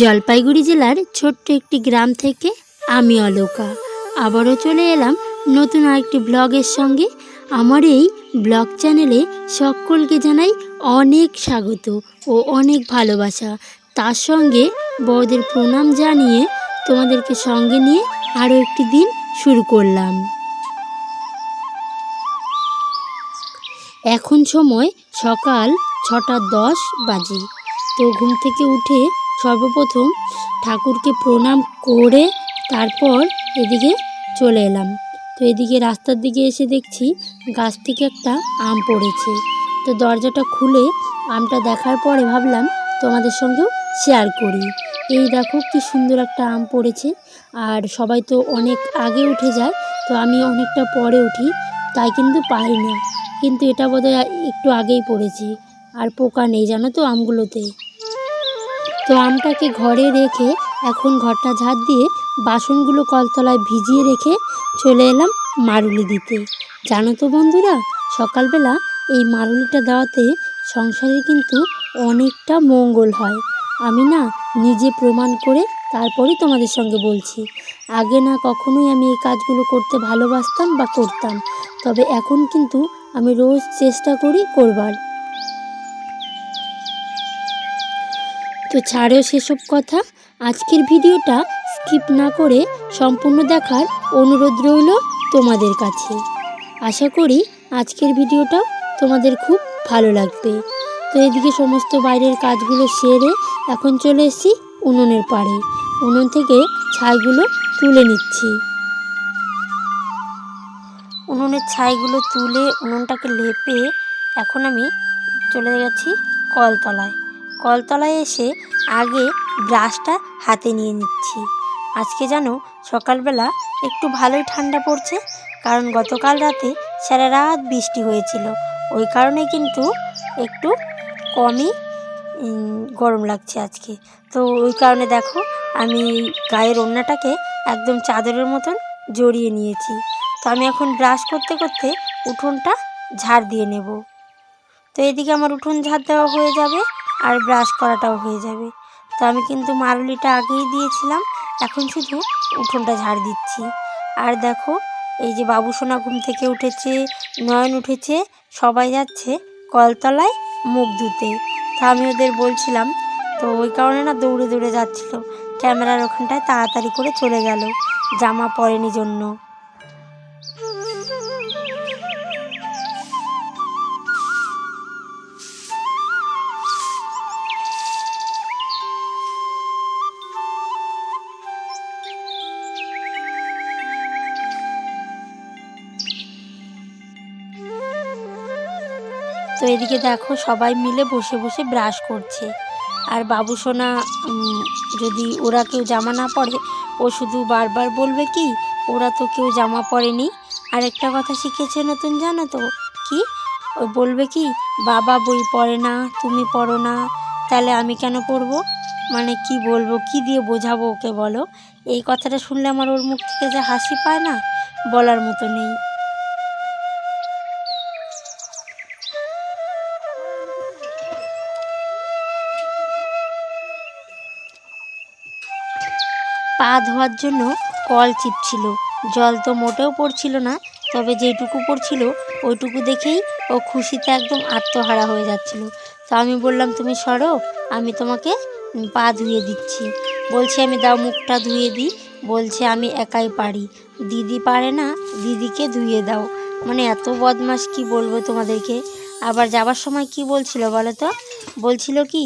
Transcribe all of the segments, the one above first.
জলপাইগুড়ি জেলার ছোট্ট একটি গ্রাম থেকে আমি অলোকা। আবারও চলে এলাম নতুন আরেকটি ব্লগের সঙ্গে। আমার এই ব্লগ চ্যানেলে সকলকে জানাই অনেক স্বাগত ও অনেক ভালোবাসা। তার সঙ্গে বড়দের প্রণাম জানিয়ে তোমাদেরকে সঙ্গে নিয়ে আরও একটি দিন শুরু করলাম। এখন সময় সকাল ছটা দশ বাজে। তো ঘুম থেকে উঠে সর্বপ্রথম ঠাকুরকে প্রণাম করে তারপর এদিকে চলে এলাম। তো এদিকে রাস্তার দিকে এসে দেখছি গাছ থেকে একটা আম পড়েছে। তো দরজাটা খুলে আমটা দেখার পরে ভাবলাম তোমাদের সঙ্গেও শেয়ার করি। এই দেখো কি সুন্দর একটা আম পড়েছে। আর সবাই তো অনেক আগে উঠে যায়, তো আমি অনেকটা পরে উঠি, তাই কিন্তু পাই না। কিন্তু এটা বোধহয় একটু আগেই পড়েছে, আর পোকা নেই জানো তো আমগুলোতে। তো আমটাকে ঘরে রেখে এখন ঘরটা ঝাড় দিয়ে বাসনগুলো কলতলায় ভিজিয়ে রেখে চলে এলাম মারুলি দিতে। জানো তো বন্ধুরা, সকালবেলা এই মারুলিটা দেওয়াতে সংসারে কিন্তু অনেকটা মঙ্গল হয়। আমি না নিজে প্রমাণ করে তারপরেই তোমাদের সঙ্গে বলছি। আগে না কখনোই আমি এই কাজগুলো করতে ভালোবাসতাম বা করতাম। তবে এখন কিন্তু আমি রোজ চেষ্টা করি করবার। তো ছাড়েও সেসব কথা। আজকের ভিডিওটা স্কিপ না করে সম্পূর্ণ দেখার অনুরোধ রইল তোমাদের কাছে। আশা করি আজকের ভিডিওটা তোমাদের খুব ভালো লাগবে। তো এদিকে সমস্ত বাইরের কাজগুলো সেরে এখন চলে এসেছি উনুনের পাড়ে। উনুন থেকে ছাইগুলো তুলে নিচ্ছি। উনুনের ছাইগুলো তুলে উনুনটাকে লেপে এখন আমি চলে গেছি কলতলায়। কলতলায় এসে আগে ব্রাশটা হাতে নিয়ে নিচ্ছি। আজকে যেন সকালবেলা একটু ভালোই ঠান্ডা পড়ছে, কারণ গতকাল রাতে সারা রাত বৃষ্টি হয়েছিল। ওই কারণে কিন্তু একটু কমই গরম লাগছে আজকে। তো ওই কারণে দেখো, আমি গায়ের ওড়নাটাকে একদম চাদরের মতন জড়িয়ে নিয়েছি। তো আমি এখন ব্রাশ করতে করতে উঠোনটা ঝাড় দিয়ে নেব। তো এদিকে আমার উঠোন ঝাড় দেওয়া হয়ে যাবে আর ব্রাশ করাটাও হয়ে যাবে। তো আমি কিন্তু মারুলিটা আগেই দিয়েছিলাম, এখন শুধু উঠোনটা ঝাড় দিচ্ছি। আর দেখো, এই যে বাবু সোনা ঘুম থেকে উঠেছে, নয়ন উঠেছে, সবাই যাচ্ছে কলতলায়। মুখ ধুতে। তা আমি ওদের বলছিলাম, তো ওই কারণে না দৌড়ে দৌড়ে যাচ্ছিল। ক্যামেরার ওখানটায় তাড়াতাড়ি করে চলে গেল। জামা পরেনি জন্য। তো এদিকে দেখো সবাই মিলে বসে বসে ব্রাশ করছে। আর বাবু সোনা যদি ওরা কেউ জামা না পরে, ও শুধু বারবার বলবে কি, ওরা তো কেউ জামা পরেনি। আর একটা কথা শিখেছে নতুন জানো তো? কি? ও বলবে কি, বাবা বই পড়ে না, তুমি পড়ো না, তাহলে আমি কেন পড়ব? মানে কি বলব, কি দিয়ে বোঝাবো ওকে বলো? এই কথাটা শুনলে আমার ওর মুখ থেকে যে হাসি পায় না, বলার মতো নেই। পা ধোয়ার জন্য কল চিপছিল। জল তো মোটেও পড়ছিল না, তবে যেটুকু পড়ছিল, ওইটুকু দেখেই ও খুশিতে একদম আত্মহারা হয়ে যাচ্ছিল। তো আমি বললাম, তুমি সরো, আমি তোমাকে পা ধুয়ে দিচ্ছি। বলছে, আমি দাও মুখটা ধুয়ে দিই। বলছে, আমি একাই পারি। দিদি পারে না, দিদিকে ধুয়ে দাও। মানে এত বদমাস কি বলব তোমাদেরকে? আবার যাবার সময় কি বলছিল বলো তো? বলছিল কি,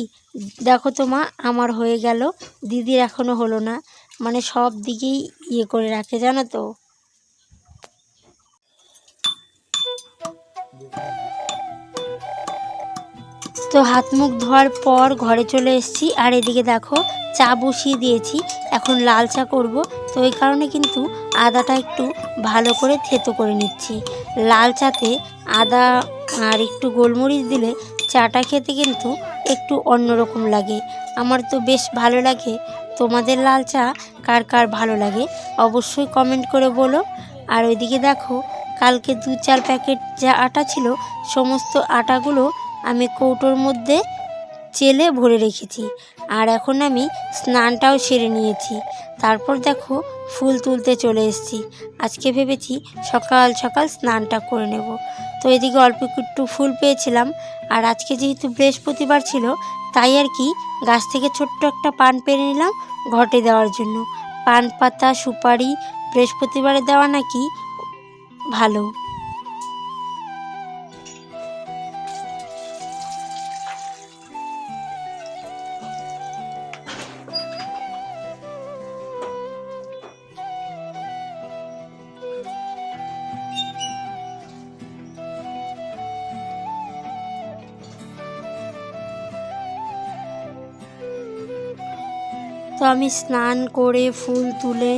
দেখো তো মা, আমার হয়ে গেল, দিদির এখনও হলো না। মানে সব দিকেই ইয়ে করে রাখে, জানো তো? তো হাত মুখ ধোয়ার পর ঘরে চলে এসেছি। আর এদিকে দেখো, চা বসিয়ে দিয়েছি। এখন লাল চা করব। তো ওই কারণে কিন্তু আদাটা একটু ভালো করে থেতো করে নিচ্ছি। লাল চাতে আদা আর একটু গোলমরিচ দিলে চাটা খেতে কিন্তু একটু অন্যরকম লাগে। আমার তো বেশ ভালো লাগে তোমাদের লাল চা কার কার ভালো লাগে অবশ্যই কমেন্ট করে বলো। আর ওইদিকে দেখো, কালকে দু চার প্যাকেট যা আটা ছিল, সমস্ত আটাগুলো আমি কৌটোর মধ্যে চেলে ভরে রেখেছি। আর এখন আমি স্নানটাও সেরে নিয়েছি। তারপর দেখো ফুল তুলতে চলে এসেছি। আজকে ভেবেছি সকাল সকাল স্নানটা করে নেব। তো এদিকে অল্প একটু ফুল পেয়েছিলাম। আর আজকে যেহেতু বৃহস্পতিবার ছিল, তাই আর কি গাছ থেকে ছোট্ট একটা পান পেরে নিলাম ঘটে দেওয়ার জন্য। পান পাতা, সুপারি, বৃহস্পতিবারে দেওয়া নাকি ভালো। তো আমি স্নান করে ফুল তুলে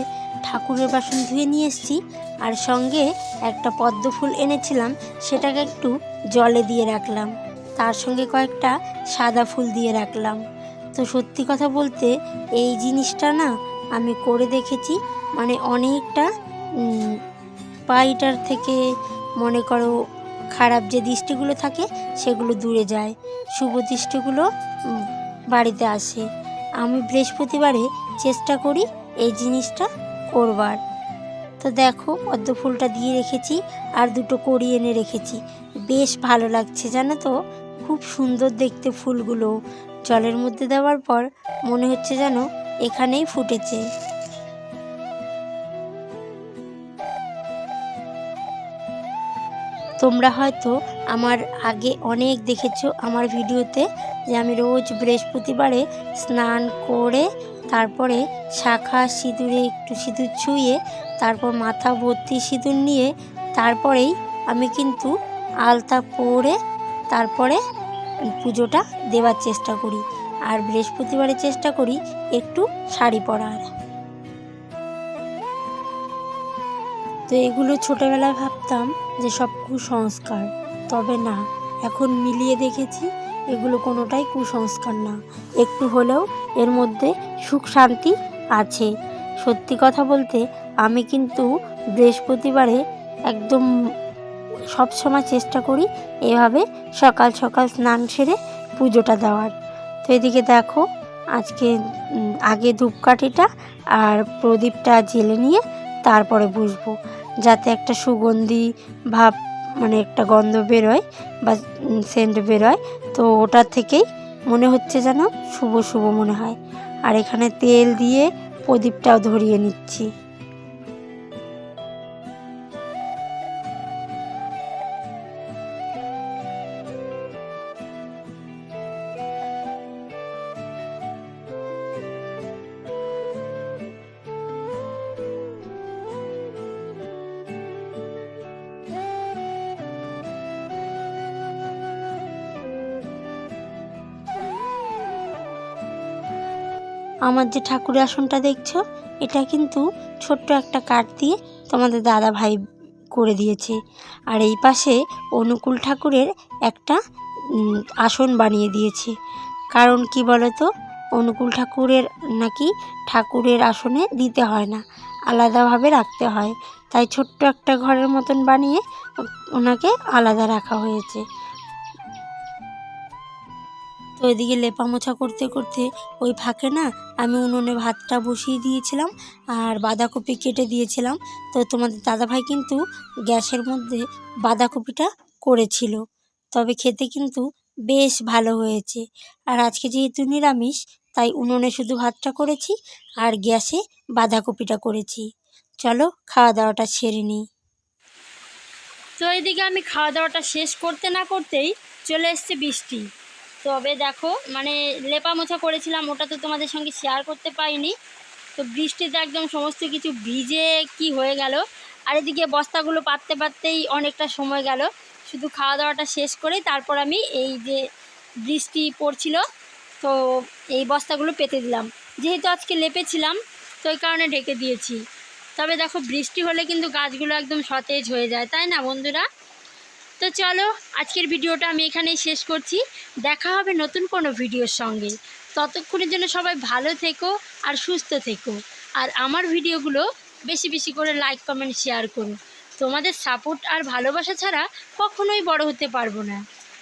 ঠাকুরের বাসন ধুয়ে নিয়ে এসেছি। আর সঙ্গে একটা পদ্ম ফুল এনেছিলাম, সেটাকে একটু জলে দিয়ে রাখলাম। তার সঙ্গে কয়েকটা সাদা ফুল দিয়ে রাখলাম। তো সত্যি কথা বলতে এই জিনিসটা না আমি করে দেখেছি মানে অনেকটা পাইটার থেকে মনে করো খারাপ যে দৃষ্টিগুলো থাকে, সেগুলো দূরে যায়। শুভ দৃষ্টিগুলো বাড়িতে আসে। আমি বৃহস্পতিবারে চেষ্টা করি এই জিনিসটা করবার। তো দেখো, পদ্ম ফুলটা দিয়ে রেখেছি আর দুটো কড়ি এনে রেখেছি। বেশ ভালো লাগছে, জানো তো? খুব সুন্দর দেখতে ফুলগুলো। জলের মধ্যে দেওয়ার পর মনে হচ্ছে যেন এখানেই ফুটেছে। তোমরা হয়তো আমার আগে অনেক দেখেছ আমার ভিডিওতে যে আমি রোজ বৃহস্পতিবারে স্নান করে তারপরে শাখা সিঁদুরে একটু সিঁদুর ছুঁয়ে, তারপর মাথা ভর্তি সিঁদুর নিয়ে, তারপরেই আমি কিন্তু আলতা পরে তারপরে পুজোটা দেওয়ার চেষ্টা করি। আর বৃহস্পতিবারে চেষ্টা করি একটু শাড়ি পরার। তো এগুলো ছোটোবেলায় ভাবতাম যে সব কুসংস্কার। তবে না, এখন মিলিয়ে দেখেছি এগুলো কোনোটাই কুসংস্কার না। একটু হলেও এর মধ্যে সুখ শান্তি আছে। সত্যি কথা বলতে, আমি কিন্তু বৃহস্পতিবারে একদম সব সময় চেষ্টা করি এভাবে সকাল সকাল স্নান সেরে পুজোটা দেওয়ার। তো এদিকে দেখো, আজকে আগে ধূপকাঠিটা আর প্রদীপটা জেলে নিয়ে তারপরে বসবো। যাতে একটা সুগন্ধি ভাব মানে একটা গন্ধ বেরোয় বা সেন্ট বেরোয়। তো ওটার থেকেই মনে হচ্ছে যেন শুভ শুভ মনে হয়। আর এখানে তেল দিয়ে প্রদীপটাও ধরিয়ে নিচ্ছি। আমার যে ঠাকুরের আসনটা দেখছ, এটা কিন্তু ছোট্ট একটা কাঠ দিয়ে তোমাদের দাদা ভাই করে দিয়েছে। আর এই পাশে অনুকূল ঠাকুরের একটা আসন বানিয়ে দিয়েছে। কারণ কি বলতো, অনুকূল ঠাকুরের নাকি ঠাকুরের আসনে দিতে হয় না, আলাদাভাবে রাখতে হয়। তাই ছোট্ট একটা ঘরের মতন বানিয়ে ওনাকে আলাদা রাখা হয়েছে। তো এদিকে লেপা মোছা করতে করতে ওই ফাঁকে না আমি উনুনে ভাতটা বসিয়ে দিয়েছিলাম আর বাঁধাকপি কেটে দিয়েছিলাম। তো তোমাদের দাদাভাই কিন্তু গ্যাসের মধ্যে বাঁধাকপিটা করেছিল। তবে খেতে কিন্তু বেশ ভালো হয়েছে। আর আজকে যেহেতু নিরামিষ, তাই উনুনে শুধু ভাতটা করেছি আর গ্যাসে বাঁধাকপিটা করেছি। চলো খাওয়া দাওয়াটা সেরে নিই। তো এইদিকে আমি খাওয়া দাওয়াটা শেষ করতে না করতেই চলে এসছে বৃষ্টি। তবে দেখো মানে লেপা মোছা করেছিলাম, ওটা তো তোমাদের সঙ্গে শেয়ার করতে পারিনি। তো বৃষ্টিতে একদম সমস্ত কিছু ভিজে কি হয়ে গেল। আর এদিকে বস্তাগুলো পাততে পাততেই অনেকটা সময় গেল। শুধু খাওয়া দাওয়াটা শেষ করেই তারপর আমি এই যে বৃষ্টি পড়ছিল, তো এই বস্তাগুলো পেতে দিলাম। যেহেতু আজকে লেপেছিলাম, তো ওই কারণে ঢেকে দিয়েছি। তবে দেখো, বৃষ্টি হলে কিন্তু গাছগুলো একদম সতেজ হয়ে যায়, তাই না বন্ধুরা? তো চলো, আজকের ভিডিওটা আমি এখানেই শেষ করছি। দেখা হবে নতুন কোনো ভিডিওর সঙ্গে। ততক্ষণের জন্য সবাই ভালো থেকো আর সুস্থ থেকো। আর আমার ভিডিওগুলো বেশি বেশি করে লাইক কমেন্ট শেয়ার করো। তোমাদের সাপোর্ট আর ভালোবাসা ছাড়া কখনোই বড় হতে পারব না।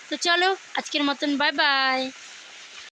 তো চলো, আজকের মতন বাই বাই